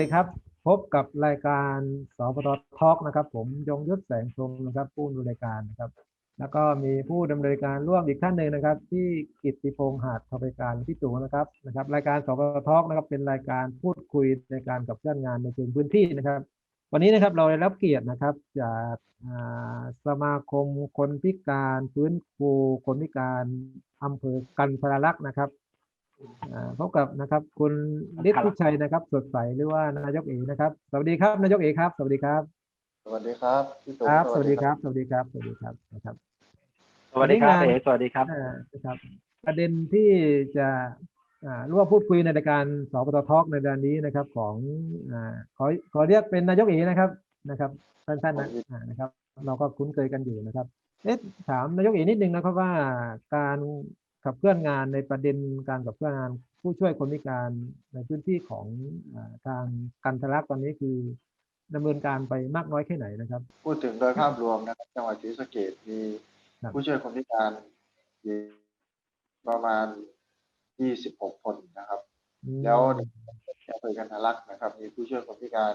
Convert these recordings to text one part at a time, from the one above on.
ดีครับ พบกับรายการสปตทอล์กนะครับ ผมยงยศแสงชมนะครับ ผู้ดูรายการนะครับ แล้วก็มีผู้ดำเนินการร่วมอีกท่านหนึ่งนะครับ ที่กิตติพงษ์หาดทบการพี่ตู่นะครับนะครับ รายการสปตทอล์กนะครับ เป็นรายการพูดคุยในการกับเพื่อนงานในเชิงพื้นที่นะครับ วันนี้นะครับเราได้รับเกียรตินะครับ จากสมาคมคนพิการฟื้นฟูคนพิการอำเภอกันทรลักษณ์นะครับ พบกับนะครับคุณฤทธิ์พิชัยนะครับ สดใสหรือว่านายกเอกนะครับ สวัสดีครับนายกเอกครับ สวัสดีครับ สวัสดีครับพี่ตู่ครับ สวัสดีครับ สวัสดีครับ สวัสดีครับนะครับ สวัสดีครับวันนี้งานเอ๋สวัสดีครับอ่านะครับ ประเด็นที่จะอ่าร่วมพูดคุยในรายการสปตทอกในเดือนนี้นะครับ ของอ่าขอขอเรียกเป็นนายกเอกนะครับนะครับสั้นๆนะอ่านะครับ เราก็คุ้นเคยกันอยู่นะครับเอ๊ะถามนายกเอกนิดนึงนะครับว่าการ ขับเคลื่อนงานในประเด็นการขับเคลื่อนงานผู้ช่วยคนพิการในพื้นที่ของอาทางกันทะลักตอนนี้คือดำเนินการไปมากน้อยแค่ไหนนะครับ พูดถึงโดยภาพรวมนะครับจังหวัดศรีสะเกษมีครับผู้ช่วยคนพิการอยู่ประมาณ 26 คนนะครับอืมแล้วในอำเภอกันทะลักนะครับ มีผู้ช่วยคนพิการ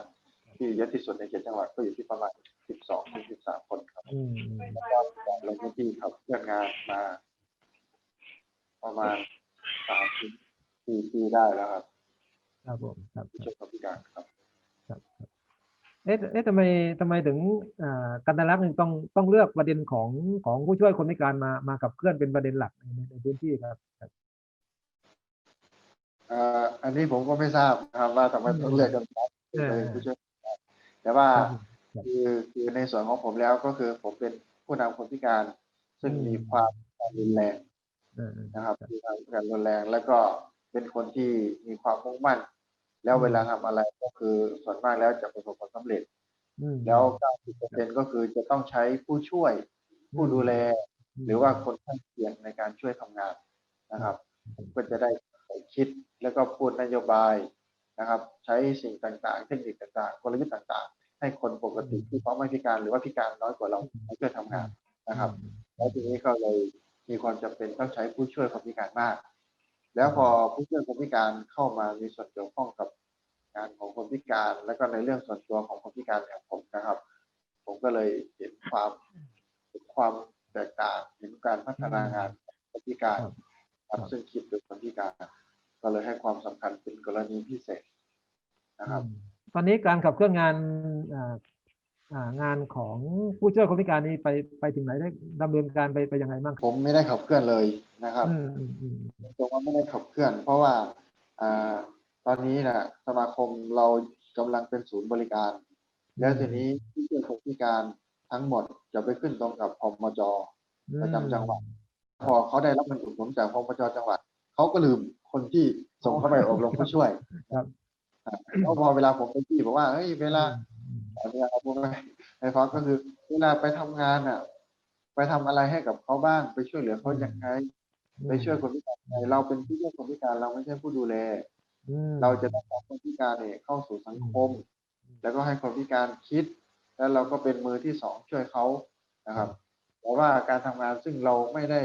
ที่เยอะที่สุดในเขตจังหวัดก็อยู่ที่ประมาณ 12 ถึง 13 คนครับอืมแล้วก็ลงพื้นที่ขับเคลื่อนงานมา ประมาณ3ถึง4ปีได้แล้วครับครับผมครับผู้ช่วยคนพิการครับครับครับเอ๊ะเอ๊ะทำไมทำไมถึงอ่ากันทะลักนี่ต้องต้องเลือกประเด็นของของผู้ช่วยคนพิการมามาขับเคลื่อนเป็นประเด็นหลักในในพื้นที่ครับครับเอ่ออันนี้ผมก็ไม่ทราบนะครับว่าทำไมต้องเลือกกันครับเออเป็นผู้ช่วยแต่ว่าครับคือคือในส่วนของผมแล้วก็คือผมเป็นผู้นำคนพิการ ซึ่งอืมมีความรุนแรงเออ นะครับมีความพิการรุนแรง แล้วก็เป็นคนที่มีความมุ่งมั่น แล้วเวลาทำอะไรก็คือส่วนมากแล้วจะประสบความสำเร็จอืมแล้ว90%ก็คือจะต้องใช้ผู้ช่วย ผู้ดูแล หรือว่าคนข้างเคียงในการช่วยทำงานนะครับ ก็จะได้คิดแล้วก็พูดนโยบายนะครับ ใช้สิ่งต่างๆ เทคนิคต่างๆกลยุทธ์ต่างๆ ให้คนปกติที่เขาไม่พิการหรือว่าพิการน้อยกว่าเรามาช่วยทำงานนะครับ แล้วทีนี้ก็เลย มีความจำเป็นต้องใช้ผู้ช่วยคนพิการมาก แล้วพอผู้ช่วยคนพิการเข้ามามีส่วนเกี่ยวข้องกับงานของคนพิการ แล้วก็ในเรื่องส่วนตัวของคนพิการอย่างผมนะครับ ผมก็เลยเห็นความเห็นความแตกต่างเห็นการพัฒนางานของคนพิการครับซึ่งคิดโดยคนพิการ ก็เลยให้ความสำคัญเป็นกรณีพิเศษนะครับอืมตอนนี้การขับเคลื่อนงานอ่าอ่า งานของผู้ช่วยคนพิการนี้ไปไปถึงไหนได้ดำเนินการไปไปยังไงบ้างครับผมไม่ได้ขับเคลื่อนเลยนะครับอืมอืมอืมตรงว่าไม่ได้ขับเคลื่อน เพราะว่าอ่าตอนนี้นะสมาคมเรากำลังเป็นศูนย์บริการ แล้วทีนี้ผู้ช่วยคนพิการทั้งหมดจะไปขึ้นตรงกับพมจประจำจังหวัดพอเขาได้รับเงินอุดหนุนจากพมจจังหวัดเขาก็ลืมคนที่ส่งเข้าไปอบรมผู้ช่วยครับอ่าแล้วพอเวลาผมไปที่บอกว่าเฮ้ยเวลา อืมอันนี้ครับผมให้ฟังก็คือ เวลาไปทำงานอะ ไปทำอะไรให้กับเขาบ้าง ไปช่วยเหลือเขาอย่างไรไปช่วยคนพิการยังไงเราเป็นผู้ช่วยคนพิการเราไม่ใช่ผู้ดูแลอืมเราจะต้องเอาคนพิการเนี่ยเข้าสู่สังคม แล้วก็ให้คนพิการคิด แล้วเราก็เป็นมือที่สองช่วยเขานะครับแต่ว่าการทำงานซึ่งเราไม่ได้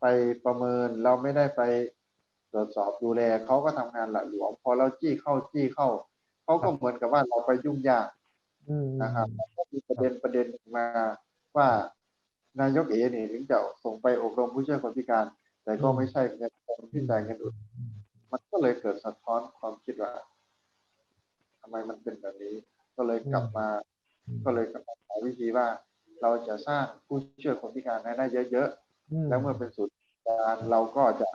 ไปประเมิน เราไม่ได้ไปตรวจสอบดูแลเขาก็ทำงานหละหลวมพอเราจี้เข้าจี้เข้าเขาก็เหมือนกับว่าเราไปยุ่งยากอืม นะครับก็มีประเด็นประเด็นมาว่านายกเอเนี่ยถึงจะส่งไปอบรมผู้ช่วยคนพิการ แต่ก็ไม่ใช่เงินคนที่จ่ายเงินอุดมันก็เลยเกิดสะท้อนความคิดว่าทำไมมันเป็นแบบนี้ ก็เลยกลับมา ก็เลยกลับมาหาวิธีว่า เราจะสร้างผู้ช่วยคนพิการให้ได้เยอะๆแล้วเมื่อเป็นศูนย์บริการเราก็จะ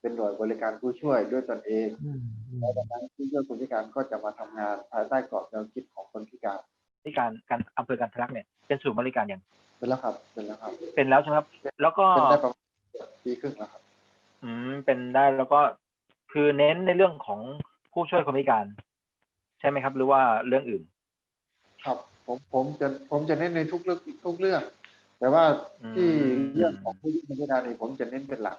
เป็นหน่วยบริการผู้ช่วยด้วยตนเองอืมอืมแล้วดังนั้นผู้ช่วยคนพิการก็จะมาทำงานภายใต้กรอบแนวคิดของคนพิการที่การการอำเภอกันทะลักเนี่ยเป็นศูนย์บริการอย่างเป็นแล้วครับ เป็นแล้วครับ เป็นแล้วใช่ไหมครับ แล้วก็เป็นได้ประมาณปีครึ่งแล้วครับ อืม เป็นได้แล้วก็คือเน้นในเรื่องของผู้ช่วยคนพิการ ใช่ไหมครับ หรือว่าเรื่องอื่น ครับ ผมผมจะผมจะเน้นในทุกเรื่องทุกเรื่อง แต่ว่าที่อืมเรื่องของผู้ช่วยคนพิการนี่ผมจะเน้นเป็นหลัก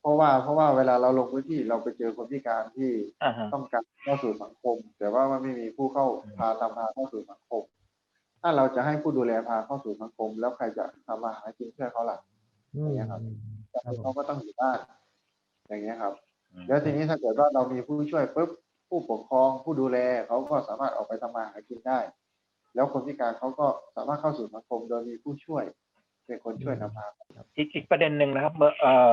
เพราะว่าเพราะว่าเวลาเราลงพื้นที่เราไปเจอคนพิการที่อ่าฮะ ต้องการเข้าสู่สังคม แต่ว่ามันไม่มีผู้เข้าอืมพาตามพาเข้าสู่สังคม ถ้าเราจะให้ผู้ดูแลพาเข้าสู่สังคม แล้วใครจะทำมาหากินเพื่อเขาล่ะ อืมเนี่ยครับครับผม เขาก็ต้องอยู่บ้าน อย่างเงี้ยครับอืมแล้วทีนี้ถ้าเกิดว่าเรามีผู้ช่วยปุ๊บผู้ปกครองผู้ดูแลเขาก็สามารถออกไปทำมาหากินได้ แล้วคนพิการเขาก็สามารถเข้าสู่สังคมโดยมีผู้ช่วย เป็นคนช่วยนำพา อีกอีกประเด็นหนึ่งนะครับเมื่อเอ่อ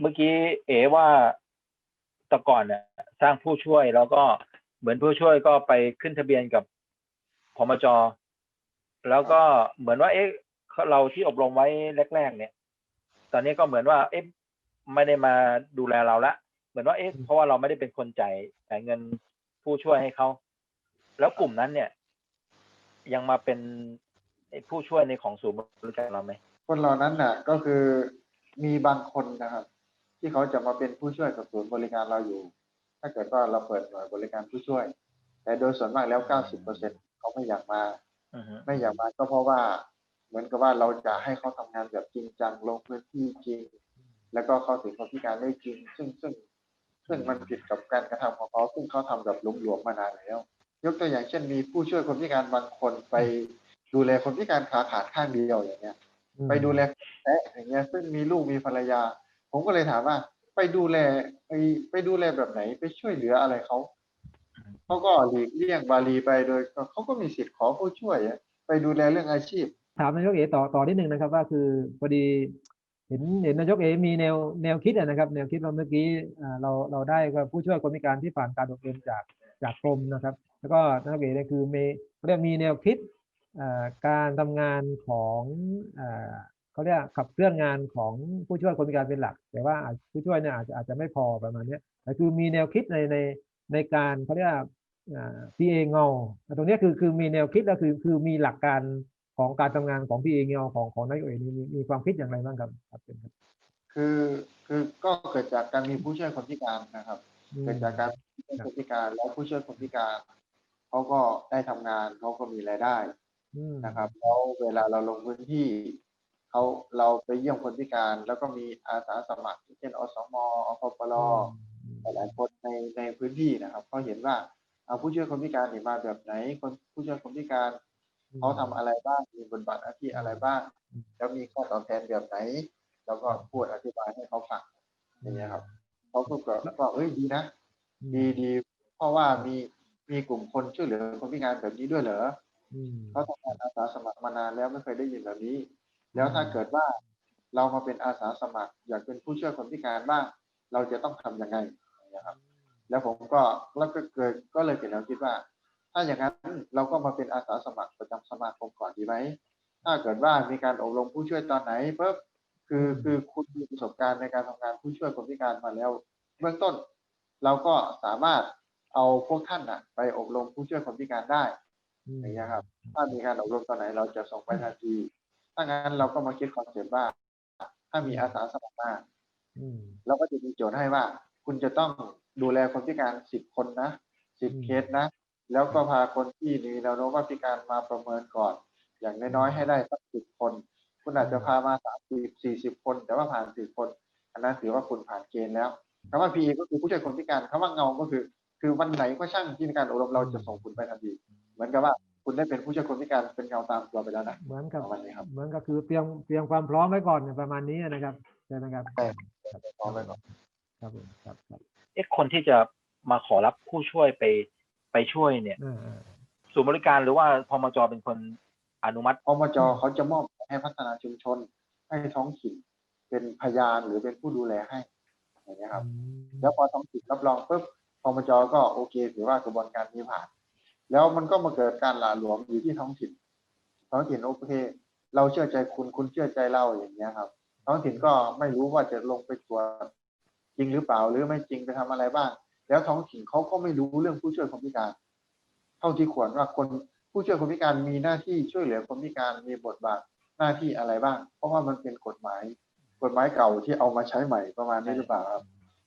เมื่อกี้เอ๋ว่าแต่ก่อนเนี่ยสร้างผู้ช่วยแล้วก็เหมือนผู้ช่วยก็ไปขึ้นทะเบียนกับพมจ แล้วก็เหมือนว่า เอ๊ะเราที่อบรมไว้แรก ๆ เนี่ย ตอนนี้ก็เหมือนว่า เอ๊ะไม่ได้มาดูแลเราละเหมือนว่าเอ๊ะเพราะว่าเราไม่ได้เป็นคนจ่ายจ่ายเงินผู้ช่วยให้เขาแล้วกลุ่มนั้นเนี่ย ยังมาเป็นไอ้ผู้ช่วยในของศูนย์บริการเราไหมคนเหล่านั้นน่ะ ก็คือมีบางคนนะครับ ที่เขาจะมาเป็นผู้ช่วยกับศูนย์บริการเราอยู่ ถ้าเกิดว่าเราเปิดหน่วยบริการผู้ช่วย แต่โดยส่วนมากแล้ว 90เปอร์เซ็นเขาไม่อยากมาอือฮึไม่อยากมาก็เพราะว่า เหมือนกับว่าเราจะให้เขาทำงานแบบจริงจังลงพื้นที่จริง แล้วก็เข้าถึงคนพิการได้จริง ซึ่งซึ่งซึ่งมันผิดกับการกระทำของเขาซึ่งเขาทำแบบหลวมๆมานานแล้ว ยกตัวอย่างเช่นมีผู้ช่วยคนพิการบางคนไปดูแลคนพิการขาขาดข้างเดียวอย่างเงี้ย ไปดูแลแพะอย่างเงี้ย ซึ่งมีลูกมีภรรยา ผมก็เลยถามว่า ไปดูแลไปไปดูแลแบบไหนไปช่วยเหลืออะไรเขาเขาก็หลีกเลี่ยงบาลีไปโดยเขาก็มีสิทธิ์ขอผู้ช่วยอะไปดูแลเรื่องอาชีพ ถามนายกเอต่อต่อนิดนึงนะครับ ว่าคือพอดีเห็นเห็นนายกเอมีแนวแนวคิดอะนะครับ แนวคิดว่าเมื่อกี้อ่าเราเราได้ก็ผู้ช่วยคนพิการที่ผ่านการอบรมจากจากกรมนะครับ แล้วก็นายกเอเนี่ยคือมีเขาเรียกมีแนวคิดอ่าการทำงานของอ่า เขาเรียกขับเคลื่อนงานของผู้ช่วยคนพิการเป็นหลัก แต่ว่าอาจผู้ช่วยเนี่ยอาจจะอาจจะไม่พอประมาณเนี้ยแต่คือมีแนวคิดในในในการเขาเรียกอ่า PA เงาตรงเนี้ยคือคือมีแนวคิดแล้วคือคือมีหลักการของการทำงานของพี่เองเงาของของนายกเอกนี่มีมีความคิดอย่างไรบ้างครับครับเป็นครับคือคือก็เกิดจากการมีผู้ช่วยคนพิการนะครับอืมเกิดจากการมีผู้ช่วยคนพิการแล้วผู้ช่วยคนพิการเขาก็ได้ทำงานเขาก็มีรายได้อืมนะครับแล้วเวลาเราลงพื้นที่ เขาเราไปเยี่ยมคนพิการ แล้วก็มีอาสาสมัครเช่นอสมอพปลหลายๆคนในในพื้นที่นะครับเขาเห็นว่าเอาผู้ช่วยคนพิการนี่มาแบบไหน คนผู้ช่วยคนพิการเขาทำอะไรบ้างมีบทบาทหน้าที่อะไรบ้าง แล้วมีค่าตอบแทนแบบไหน แล้วก็พูดอธิบายให้เขาฟังอย่างเงี้ยครับเขาก็ก็ก็เอ้ยดีนะดีดีเพราะว่ามีมีกลุ่มคนช่วยเหลือคนพิการแบบนี้ด้วยเหรออืมเขาทำงานอาสาสมัครมานานแล้วไม่เคยได้ยินแบบนี้ แล้วถ้าเกิดว่าเรามาเป็นอาสาสมัคร อยากเป็นผู้ช่วยคนพิการบ้างเราจะต้องทำยังไงอย่างเงี้ยครับ แล้วผมก็แล้วก็เกิดก็เลยเกิดแนวคิดว่า ถ้าอย่างนั้นเราก็มาเป็นอาสาสมัครประจำสมาคมก่อนดีไหมถ้าเกิดว่ามีการอบรมผู้ช่วยตอนไหนปุ๊บคือคือคุณมีประสบการณ์ในการทำงานผู้ช่วยคนพิการมาแล้ว เบื้องต้น เราก็สามารถเอาพวกท่านน่ะไปอบรมผู้ช่วยคนพิการได้อย่างเงี้ยครับ ถ้ามีการอบรมตอนไหนเราจะส่งไปทันที ถ้างั้นเราก็มาคิดคอนเซ็ปต์ว่า ถ้ามีอาสาสมัครมาอืมเราก็จะมีโจทย์ให้ว่า คุณจะต้องดูแลคนพิการสิบคนนะสิบอืมเคสนะ แล้วก็พาคนที่มีแนวโน้มว่าพิการมาประเมินก่อน อย่างน้อยๆให้ได้สักสิบคน คุณอาจจะพามาสามสิบสี่สิบคน แต่ว่าผ่านสิบคน อันนั้นถือว่าคุณผ่านเกณฑ์แล้วคำว่า PE ก็คือผู้ช่วยคนพิการคำว่าเงาก็คือ คือวันไหนก็ช่างที่มีการอบรมเราจะส่งคุณไปทันทีเหมือนกับว่า คุณได้เป็นผู้ช่วยคนพิการเป็นเงาตามตัวไปแล้วนะเหมือนกับประมาณนี้ครับ เหมือนก็คือเตรียมเตรียมความพร้อมไว้ก่อนประมาณนี้นะครับใช่ไหมครับใช่พร้อมไว้ก่อนครับผมครับครับเอ๊ะคนที่จะมาขอรับผู้ช่วยไปไปช่วยเนี่ยอ่าอ่าศูนย์บริการหรือว่าพมจเป็นคนอนุมัติพมจเขาจะมอบให้พัฒนาชุมชน ให้ท้องถิ่นเป็นพยานหรือเป็นผู้ดูแลให้อย่างนี้ยครับอืมแล้วพอท้องถิ่นรับรองปุ๊บพมจก็โอเคถือว่ากระบวนการนี้ผ่าน แล้วมันก็มาเกิดการหละหลวมอยู่ที่ท้องถิ่น ท้องถิ่นโอเค เราเชื่อใจคุณคุณเชื่อใจเราอย่างเงี้ยครับ ท้องถิ่นก็ไม่รู้ว่าจะลงไปตรวจจริงหรือเปล่าหรือไม่จริงไปทำอะไรบ้าง แล้วท้องถิ่นเขาก็ไม่รู้เรื่องผู้ช่วยคนพิการ เท่าที่ควรว่าคนผู้ช่วยคนพิการมีหน้าที่ช่วยเหลือคนพิการมีบทบาทหน้าที่อะไรบ้าง เพราะว่ามันเป็นกฎหมาย กฎหมายเก่าที่เอามาใช้ใหม่ประมาณนี้หรือเปล่าครับ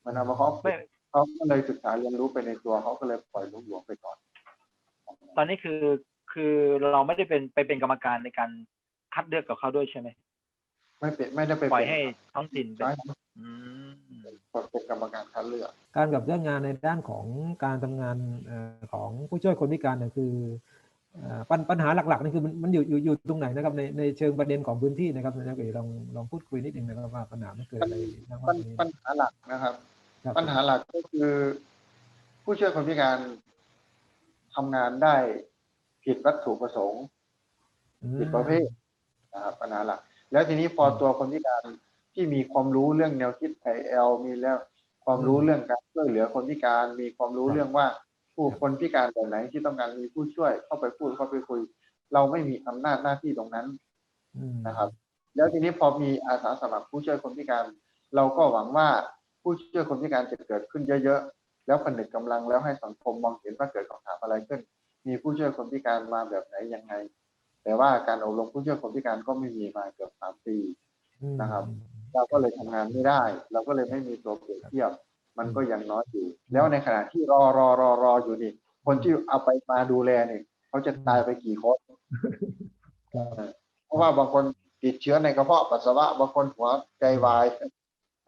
มันเอามาเขาไม่เขาก็เลยศึกษาเรียนรู้ไปในตัวเขาก็เลยปล่อยลุกหลวงไปก่อน ตอนนี้คือคือเราไม่ได้เป็นไปเป็นกรรมการในการคัดเลือกกับเขาด้วยใช่ไหมไม่เป็นไม่ได้ไปปล่อยเป็นให้ท้องถิ่นเป็นใช่อืมเป็นกรรมการคัดเลือก การกับเรื่องงานในด้านของการทำงานเอ่อของผู้ช่วยคนพิการเนี่ยคือเอ่อปัญปัญหาหลักๆนี่คือมันมันอยู่อยู่อยู่ตรงไหนนะครับในในเชิงประเด็นของพื้นที่นะครับนายกเอกลองลองพูดคุยนิดนึงนะครับว่าปัญหามันเกิดอะไรบ้างปัว่าญตรงนี้ปัญหาหลักนะครับครับ ปัญหาหลักก็คือผผู้ช่วยคนพิการ ทำงานได้ผิดวัตถุประสงค์ผิดประเภทนะครับปัญหาหลัก แล้วทีนี้พอตัวคนพิการที่มีความรู้เรื่องแนวคิดไอเอลมีแล้วความรู้เรื่องการช่วยเหลือคนพิการ มีความรู้เรื่องว่าผู้คนพิการแบบไหนที่ต้องการมีผู้ช่วยเข้าไปพูดเข้าไปคุย เราไม่มีอำนาจหน้าที่ตรงนั้นอืมนะครับ แล้วทีนี้พอมีอาสาสมัครผู้ช่วยคนพิการ เราก็หวังว่าผู้ช่วยคนพิการจะเกิดขึ้นเยอะๆ แล้วผนึกกำลังแล้วให้สังคมมองเห็นว่าเกิดคำถามอะไรขึ้น มีผู้ช่วยคนพิการมาแบบไหนยังไง แต่ว่าการอบรมผู้ช่วยคนพิการก็ไม่มีมาเกือบสามปีนะครับ เราก็เลยทำงานไม่ได้ เราก็เลยไม่มีตัวเปรียบเทียบ มันก็ยังน้อยอยู่ แล้วในขณะที่รอรอรอรออยู่นี่ คนที่เอาไปมาดูแลเนี่ยเขาจะตายไปกี่คนครับเพราะว่าบางคนติดเชื้อในกระเพาะปัสสาวะบางคนหัวใจวาย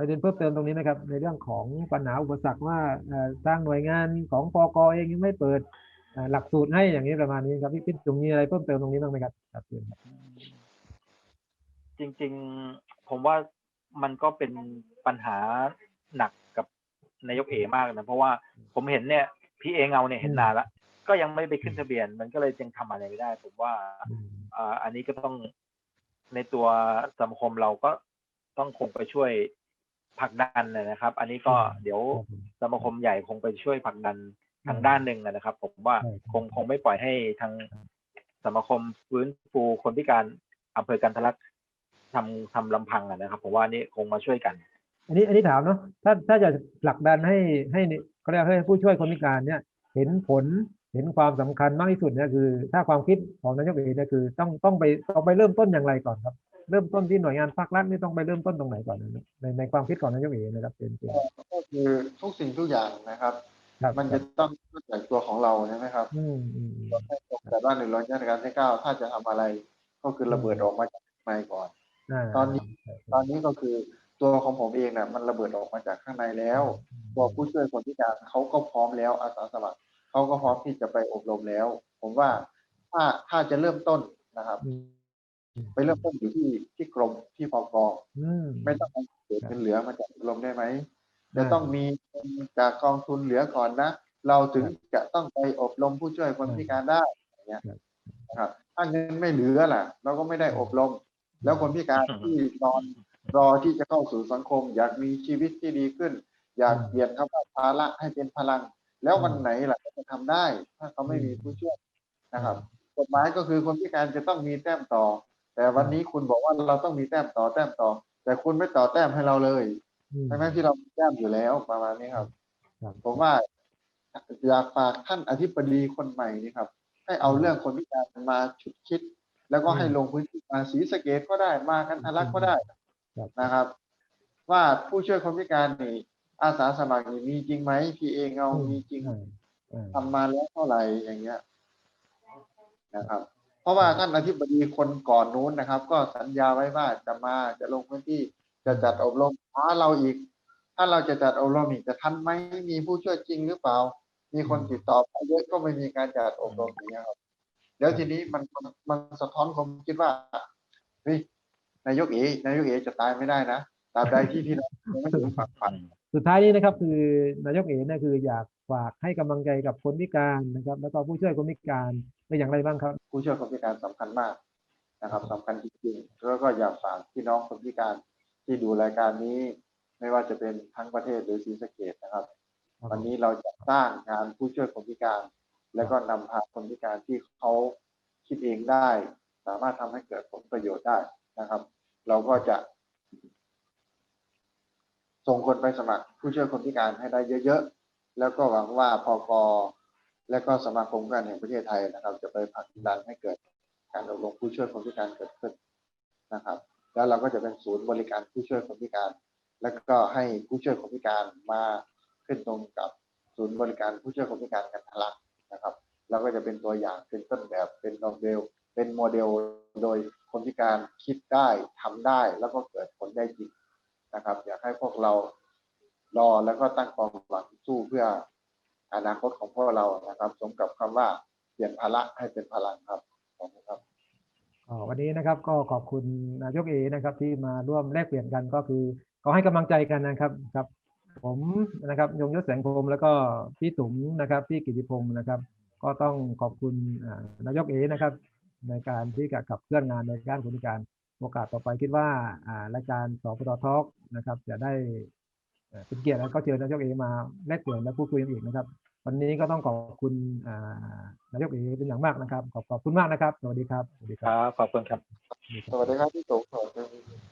ประเด็นเพิ่มเติมตรงนี้นะครับ ในเรื่องของปัญหาอุปสรรคว่าเอ่อทางหน่วยงานของปกเองยังไม่เปิดหลักสูตรให้อย่างนี้ประมาณนี้ครับพี่พิษตรงนี้อะไรเพิ่มเติมตรงนี้บ้างไหมครับครับเชิญครับจริง ๆ ผมว่ามันก็เป็นปัญหาหนักกับนายกเอมากนะเพราะว่าผมเห็นเนี่ยพี่เอเงาเนี่ยเห็นนานละก็ยังไม่ไปขึ้นทะเบียน มันก็เลยยังทำอะไรไม่ได้ ผมว่าอันนี้ก็ต้องในตัวสมาคมเราก็ต้องคงไปช่วย ผลักดันนะครับ อันนี้ก็เดี๋ยวครับผมสมาคมใหญ่คงไปช่วยผลักดันทางด้านหนึ่งนะครับ ผมว่าใช่ครับคงคงไม่ปล่อยให้ทางสมาคมฟื้นฟูคนพิการอำเภอกันทะลักทำทำลำพังอะนะครับผมว่านี่คงมาช่วยกัน อันนี้อันนี้ถามเนาะถ้าถ้าจะผลักดันให้ให้นี่เขาเรียกให้ผู้ช่วยคนพิการเนี่ย เห็นผลเห็นความสำคัญมากที่สุดเนี่ยคือ ถ้าความคิดของนายกเอกเนี่ยคือ ต้องต้องไปต้องไปเริ่มต้นอย่างไรก่อนครับ เริ่มต้นที่หน่วยงานภาครัฐนี่ต้องไปเริ่มต้นตรงไหนก่อนนะในในความคิดของนายกเอกนะครับเป็นเป็นก็คือทุกสิ่งทุกอย่างนะครับครับมันจะต้องเริ่มจากตัวของเราใช่ไหมครับอืมอืมอืมแต่ว่าหนึ่งร้อยราชการที่เก้าถ้าจะทำอะไรก็คือระเบิดออกมาจากข้างในก่อนาตอนนี้ตอนนี้ก็คือตัวของผมเองน่ะมันระเบิดออกมาจากข้างในแล้วตัวผู้ช่วยคนพิการเขาก็พร้อมแล้วอาสาสมัครเขาก็พร้อมที่จะไปอบรมแล้ว ผมว่าถ้าถ้าจะเริ่มต้นนะครับอืม ไปเริ่มต้นอยู่ที่ที่กรมที่พกอืม ไม่ต้องเอาเศษเงินเหลือมาจากอบรมได้ไหมอ่าจะต้องมีเงินจากกองทุนเหลือก่อนนะ เราถึงจะต้องไปอบรมผู้ช่วยคนพิการได้อย่างเงี้ยครับ นะครับ ถ้าเงินไม่เหลือล่ะ เราก็ไม่ได้อบรมแล้วคนพิการที่นอนรอที่จะเข้าสู่สังคม อยากมีชีวิตที่ดีขึ้น อยากอืมเปลี่ยนคำว่าภาระให้เป็นพลัง แล้ววันไหนล่ะเขาจะทำได้ ถ้าเขาไม่มีผู้ช่วยนะครับกฎหมายก็คือคนพิการจะต้องมีแต้มต่อ แต่วันนี้คุณบอกว่าเราต้องมีแต้มต่อแต้มต่อ แต่คุณไม่ต่อแต้มให้เราเลยอืมทั้งๆที่เรามีแต้มอยู่แล้วประมาณนี้ครับครับผมว่าอยากฝากท่านอธิบดีคนใหม่นี่ครับ ให้เอาเรื่องคนพิการมาชุดคิด แล้วก็ให้ลงพื้นที่มาศรีสะเกดก็ได้มากันทะลักก็ได้ครับนะครับ ว่าผู้ช่วยคนพิการนี่อาสาสมัครนี่มีจริงไหมพีเองเอามีจริงอ่าอ่าทำมาแล้วเท่าไหร่อย่างเงี้ยนะครับ เพราะว่าท่านอธิบดีคนก่อนนู้นนะครับ ก็สัญญาไว้ว่าจะมาจะลงพื้นที่จะจัดอบรมท้าเราอีก ถ้าเราจะจัดอบรมอีกจะทันไหมมีผู้ช่วยจริงหรือเปล่า มีคนติดต่อไปเยอะก็ไม่มีการจัดอบรมอย่างเงี้ครับแล้วทีนี้มันมันมันสะท้อนความคิดว่าเฮ้ยนายกเอนายกเอจะตายไม่ได้นะตราบใดที่พี่น้องไม่ถึงฝั่งฝันสุดท้ายนี้นะครับ คือนายกเอกเนี่ยคืออยากฝากให้กำลังใจกับคนพิการนะครับ แล้วก็ผู้ช่วยคนพิการ เป็นอย่างไรบ้างครับ ผู้ช่วยคนพิการสำคัญมากนะครับสำคัญจริงๆแล้วก็อยากฝากพี่น้องคนพิการที่ดูรายการนี้ ไม่ว่าจะเป็นทั้งประเทศหรือศรีสะเกดนะครับ วันนี้เราจะสร้างงานผู้ช่วยคนพิการ แล้วก็นำพาคนพิการที่เขาคิดเองได้ สามารถทำให้เกิดผลประโยชน์ได้นะครับ เราก็จะ ส่งคนไปสมัครผู้ช่วยคนพิการให้ได้เยอะๆแล้วก็หวังว่าพก และก็สมาคมการแห่งประเทศไทยนะครับ จะไปผลักดันให้เกิดการอบรมผู้ช่วยคนพิการเกิดขึ้นนะครับ แล้วเราก็จะเป็นศูนย์บริการผู้ช่วยคนพิการ แล้วก็ให้ผู้ช่วยคนพิการมาขึ้นตรงกับศูนย์บริการผู้ช่วยคนพิการกันทะลักนะครับเราก็จะเป็นตัวอย่างเป็นต้นแบบเป็นโมเดลเป็นโมเดลโดยคนพิการคิดได้ทำได้แล้วก็เกิดผลได้จริงนะครับ อยากให้พวกเรารอแล้วก็ตั้งความหวังสู้เพื่อ อนาคตของพวกเรานะครับ สมกับคำว่าเปลี่ยนภาระให้เป็นพลังครับขอบคุณครับวันนี้นะครับก็ขอบคุณนายกเอนะครับ ที่มาร่วมแลกเปลี่ยนกันก็คือก็ให้กำลังใจกันนะครับครับ ผมนะครับยงยศแสงพรมแล้วก็พี่ตุ๋มนะครับพี่กิติพงศ์นะครับ ก็ต้องขอบคุณนายกเอนะครับ ในการที่จะขับเคลื่อนงานในด้านคนพิการโอกาสต่อไปคิดว่ารายการสพททอกนะครับ จะได้ เอ่อเป็นเกียรติแล้วก็เชิญนายกเอมาแลกเปลี่ยนและพูดคุยกันอีกนะครับ วันนี้ก็ต้องขอบคุณอ่านายกเอเป็นอย่างมากนะครับ ขอบขอบคุณมากนะครับ สวัสดีครับ สวัสดีครับ ขอบคุณครับ สวัสดีครับพี่โตสวัสดีครับ